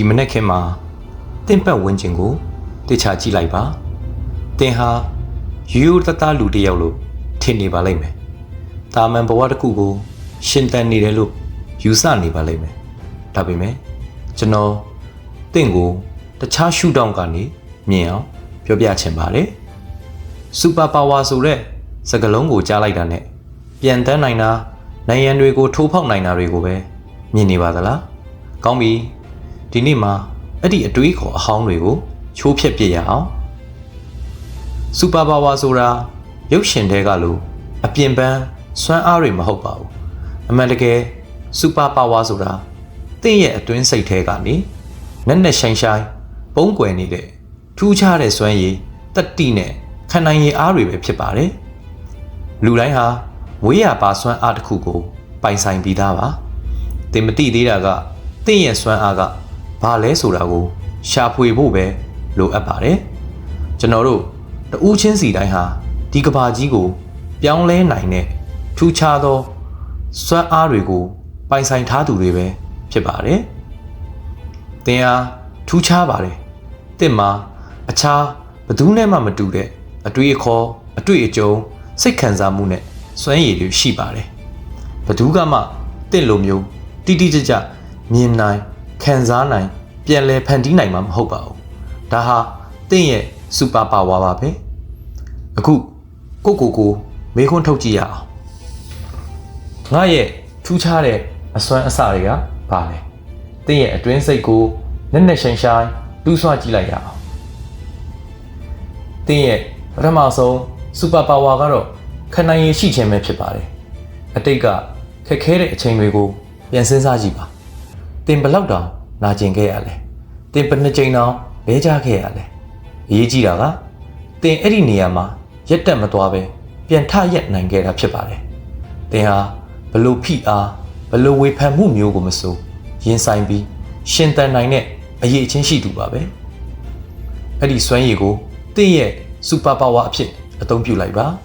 ဒီမနေ့ခင်မှာတင့်ပတ်ဝန်းကျင်ကိုတေချာကြည့်လိုက်ပါတင်ဟာရိုးရိုးတသားလူတစ်ယောက်လို့ထင်နေပါလိမ့်မယ်တာမန်ဘဝတစ်ခုကို ရှင်တန်နေတယ်လို့ယူဆနေပါလိမ့်မယ်ဒါပေမဲ့ကျွန်တော်တင့်ကိုတခြားရှုထောင့်ကနေမြင်အောင်ပြောပြချင်ပါတယ်စူပါပါဝါဆိုတဲ့စကားလုံးကိုကြားလိုက်တာနဲ့ပြန်တန်းနိုင်တာနိုင်ငံတွေကိုထိုးဖောက်နိုင်တာတွေကိုပဲမြင်နေပါသလားကောင်းပြီ ဒီနေ့မှာအဲ့ဒီအတွေးခေါ်အဟောင်းတွေကိုချိုးဖျက်ပြစ်ရအောင်စူပါပါဝါဆိုတာရုပ်ရှင်တွေကလို့အပြင်ပန်းစွမ်းအားတွေမဟုတ်ပါဘူးအမှန်တကယ်စူပါပါဝါဆိုတာတင့်ရဲ့အတွင်းစိတ်ထဲကနေနက်နက်ရှိုင်းရှိုင်းပုံးကွယ်နေတဲ့ထူးခြားတဲ့စွမ်းရည်တက်တိနဲ့ခံနိုင်ရည်အားတွေပဲဖြစ်ပါတယ်လူတိုင်းဟာမွေးရပါစွမ်းအားတစ်ခုကို ပိုင်ဆိုင်ပြီးသားပါတင်မတိသေးတာကတင့်ရဲ့စွမ်းအားက ဘာလဲဆိုတာကိုရှာဖွေဖို့ပဲလိုအပ်ပါတယ်ကျွန်တော်တို့တဦးချင်းစီတိုင်းဟာဒီကဘာကြီးကို ပြောင်းလဲနိုင်တဲ့ထူးခြားသောစွမ်းအားတွေကို ပိုင်ဆိုင်ထားသူတွေပဲဖြစ်ပါတယ်။သင်ဟာထူးခြားပါတယ်။သင်မှာအခြားဘယ်သူနဲ့မှမတူတဲ့အတွေ့အခေါ်အတွေ့အကြုံစိတ်ခံစားမှုနဲ့စွမ်းရည်တွေရှိပါတယ်။ဘယ်သူကမှသင်လိုမျိုးတိတိကျကျမြင်နိုင် ခံစားနိုင်ပြန်လည်ဖန်တီးနိုင်မှာမဟုတ်ပါဘူး။ဒါဟာသင်ရဲ့စူပါပါဝါပါပဲ။အခုကိုကိုကိုမေးခွန်းထုတ်ကြည့်ရအောင်ငါရဲ့ထူးခြားတဲ့အစွမ်းအစတွေကဘာလဲသင်ရဲ့အတွင်းစိတ်ကိုနက်နက်ရှိုင်းရှိုင်းတူးဆွကြည့်လိုက်ရအောင်သင်ရဲ့ပထမဆုံးစူပါပါဝါကတော့ခဏရည်ရှိခြင်းပဲဖြစ်ပါတယ်အတိတ်ကခက်ခဲတဲ့အချိန်တွေကိုပြန်စဉ်းစားကြည့်ပါသင်ဘယ်လောက်တောင် နာကျင်ခဲ့ရလဲသင်ဘယ်နှကြိမ်တောင်လဲကြခဲ့ရလဲအရေးကြီးတာကသင်အဲ့ဒီနေရာမှာရက်တက်မသွားပဲပြန်ထရက်နိုင်ခဲ့တာဖြစ်ပါတယ်။သင်ဟာဘလို့ဖိအားဘလို့ဝေဖန်မှုမျိုးကိုမစိုးရင်ဆိုင်ပြီးရှင်တန်နိုင်တဲ့အရေးအချင်းရှိသူပါပဲ။အဲ့ဒီစွမ်းရည်ကိုသင်ရဲ့စူပါပါဝါအဖြစ်အသုံးပြုလိုက်ပါ။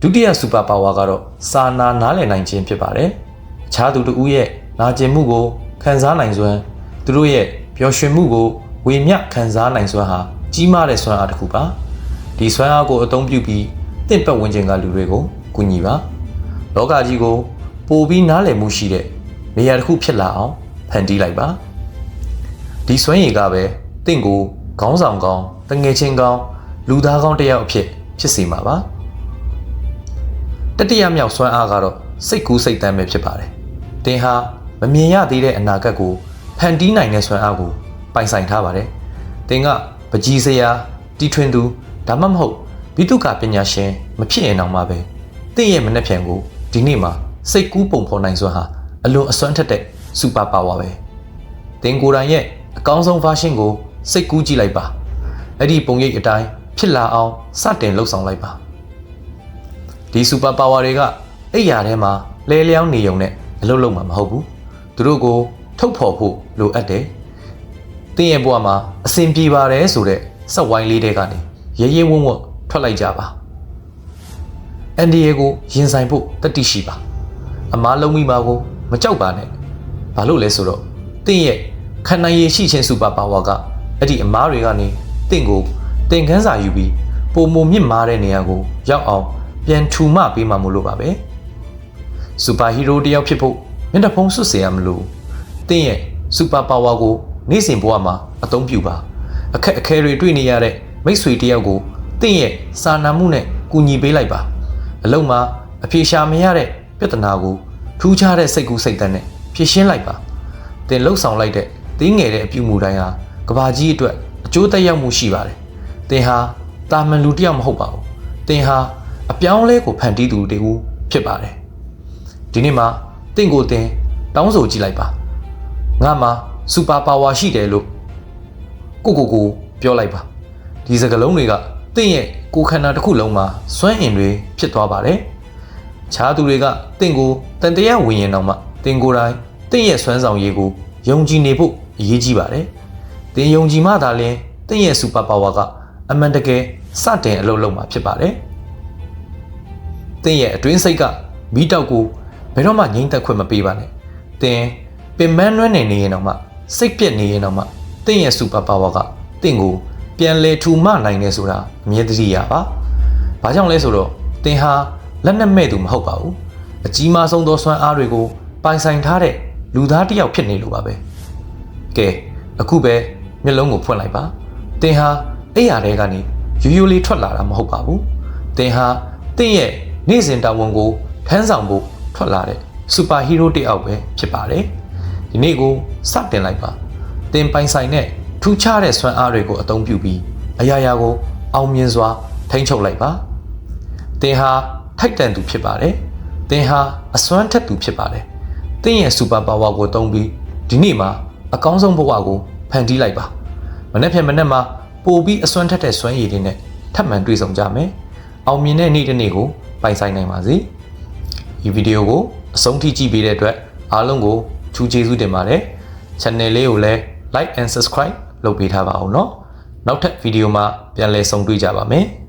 ဒုတိယစူပါပါဝါကတော့စာနာနားလည်နိုင်ခြင်းဖြစ်ပါတယ်။အခြားသူတို့ရဲ့ နာကျင်မှုကိုခံစားနိုင်စွမ်းသူတို့ရဲ့ပျော်ရွှင်မှုကိုဝေမျှခံစားနိုင်စွမ်းဟာကြီးမားတဲ့စွမ်းအားတစ်ခုပါ။ဒီစွမ်းအားကိုအသုံးပြုပြီးတင့်ပတ်ဝန်းကျင်ကလူတွေကိုကူညီပါလောကကြီးကိုပိုပြီးနားလည်မှုရှိတဲ့နေရာတစ်ခုဖြစ်လာအောင်ဖန်တီးလိုက်ပါဒီစွမ်းရည်ကပဲတင့်ကိုခေါင်းဆောင်ကောင်းတငယ်ချင်းကောင်းလူသားကောင်းတစ်ယောက်အဖြစ်ဖြစ်စေမှာပါတတိယမြောက်စွမ်းအားကတော့စိတ်ကူးစိတ်တမ်းပဲဖြစ်ပါတယ်တင်ဟာ မမြင်ရသေးတဲ့အနာဂတ်ကိုဖန်တီးနိုင်တဲ့စွမ်းအားကိုပိုင်ဆိုင်ထားပါတယ်တင်ကပကြီးစရာတီထွင်သူဒါမှမဟုတ်ဘိတုကပညာရှင်မဖြစ်ရင်တော့မှပဲတင့်ရဲ့မနှက်ဖြန်ကိုဒီနေ့မှာစိတ်ကူးပုံဖော်နိုင်စွမ်းဟာအလွန်အစွမ်းထက်တဲ့စူပါပါဝါပဲတင်ကိုယ်တိုင်ရဲ့အကောင်းဆုံး version ကိုစိတ်ကူးကြည့်လိုက်ပါအဲ့ဒီပုံရိပ်အတိုင်းဖြစ်လာအောင်စတင်လှုပ်ဆောင်လိုက်ပါဒီစူပါပါဝါတွေကအဲ့ຢာထဲမှာလဲလျောင်းနေုံနဲ့အလုပ်လုပ်မှာမဟုတ်ဘူး သူတို့ကို ထုတ်ဖော်ဖို့လိုအပ်တယ်တင်းရဲ့ဘဝမှာအဆင်ပြေပါတယ်ဆိုတဲ့စက်ဝိုင်းလေးတွေကနေရဲရဲဝံ့ဝံ့ထွက်လိုက်ကြပါအန်ဒီယေကိုရင်ဆိုင်ဖို့တတိရှိပါအမားလုံးမိပါကိုမကြောက်ပါနဲ့ဘာလို့လဲဆိုတော့တင့်ရဲ့ခန္ဓာရည်ရှိခြင်းစူပါပါဝါကအဲ့ဒီအမားတွေကနေတင့်ကိုတင်ခန်းစာယူပြီးပုံမမြင့်မားတဲ့နေရာကိုရောက်အောင်ပြန်ထူမပေးမှမလို့ပါပဲစူပါဟီးရိုးတယောက်ဖြစ်ဖို့ မျက်နှာဖုံးဆွတ်စေရမလို့တင့်ရဲ့စူပါပါဝါကိုနေ့စဉ်ဘဝမှာအသုံးပြုပါအခက်အခဲတွေတွေ့နေရတဲ့မိတ်ဆွေတယောက်ကိုတင့်ရဲ့စာနာမှုနဲ့ကူညီပေးလိုက်ပါအလုံးမှာအပြေရှာမရတဲ့ပြဿနာကိုထူးခြားတဲ့စိတ်ကူးစိတ်တမ်းနဲ့ဖြေရှင်းလိုက်ပါတင်လှုပ်ဆောင်လိုက်တဲ့တင်းငယ်တဲ့အပြုမူတိုင်းဟာကဘာကြီးအတွက်အကျိုးသက်ရောက်မှုရှိပါတယ်တင်ဟာတာမန်လူတယောက်မဟုတ်ပါဘူးတင်ဟာအပြောင်းလဲကိုဖန်တီးသူတူဖြစ်ပါတယ်ဒီနေ့မှာ တင့်ကိုတင်တောင်းဆိုကြည့်လိုက်ပါငါမှာစူပါပါဝါရှိတယ်လို့ကိုကိုကိုပြောလိုက်ပါဒီစကလုံးတွေကတင့်ရဲ့ကိုခန္ဓာတစ်ခုလုံးမှာစွမ်းအင်တွေဖြစ်သွားပါတယ်။ခြားသူတွေကတင့်ကိုတန်တရားဝင်ရင်တော့မှတင်ကိုယ်တိုင်တင့်ရဲ့စွမ်းဆောင်ရည်ကိုယုံကြည်နေဖို့အရေးကြီးပါတယ်။တင်ယုံကြည်မှသာလျှင်တင့်ရဲ့စူပါပါဝါကအမှန်တကယ်စတင်အလုပ်လုပ်မှာဖြစ်ပါတယ်။တင့်ရဲ့အတွင်းစိတ်ကမိတောက်ကို ဘယ်တော့မှငြိမ့်သက်ခွင့်မပေးပါနဲ့။တင်ပပင်မနှွမ်းနေနေရင်တော့မှစိတ်ပြက်နေရင်တော့မှတင့်ရဲ့စူပါပါဝါကတင့်ကိုပြန်လဲထူမနိုင်တယ်ဆိုတာအမြဲတည်းရပါ။ဘာကြောင့်လဲဆိုတော့တင်ဟာလက်နဲ့မဲ့သူမဟုတ်ပါဘူး။အကြီးမားဆုံးသောစွမ်းအားတွေကိုပိုင်ဆိုင်ထားတဲ့လူသားတစ်ယောက်ဖြစ်နေလို့ပါပဲ။ကဲအခုပဲမျက်လုံးကိုဖွင့်လိုက်ပါ။တင်ဟာအဲ့ရတဲ့ကနေယူယူလေးထွက်လာတာမဟုတ်ပါဘူး။တင်ဟာတင့်ရဲ့နေ့စဉ်တာဝန်ကိုထမ်းဆောင်ဖို့ ထွက်လာတဲ့စူပါဟီးရိုးတစ်ယောက်ပဲဖြစ်ပါတယ်။ဒီနေ့ကိုစတင်လိုက်ပါ။တင်ပိုင်ဆိုင်တဲ့ထူးခြားတဲ့စွမ်းအားတွေကိုအသုံးပြုပြီးအရာရာကိုအောင်မြင်စွာထိန်းချုပ်လိုက်ပါ။တင်ဟာထိုက်တန်သူဖြစ်ပါတယ်။တင်ဟာအစွမ်းထက်သူဖြစ်ပါတယ်။တင်ရဲ့စူပါပါဝါကိုသုံးပြီးဒီနေ့မှာအကောင်းဆုံးဘဝကိုဖန်တီးလိုက်ပါ။မနေ့ဖြန်မနေ့မှာပိုပြီးအစွမ်းထက်တဲ့စွမ်းရည်တွေနဲ့ထပ်မံတွေ့ဆုံကြမယ်။အောင်မြင်တဲ့နေ့တစ်နေ့ကိုပိုင်ဆိုင်နိုင်ပါစေ။ ဒီဗီဒီယိုကိုအဆုံးထိကြည့်ပေးတဲ့အတွက်အားလုံးကိုချူးကျေးဇူးတင်ပါတယ်။ channel လေးကိုလည်း like and subscribe လုပ်ပေးထားပါအောင်เนาะနောက်ထပ်ဗီဒီယိုမှာပြန်လည်ဆုံတွေ့ကြပါမယ်။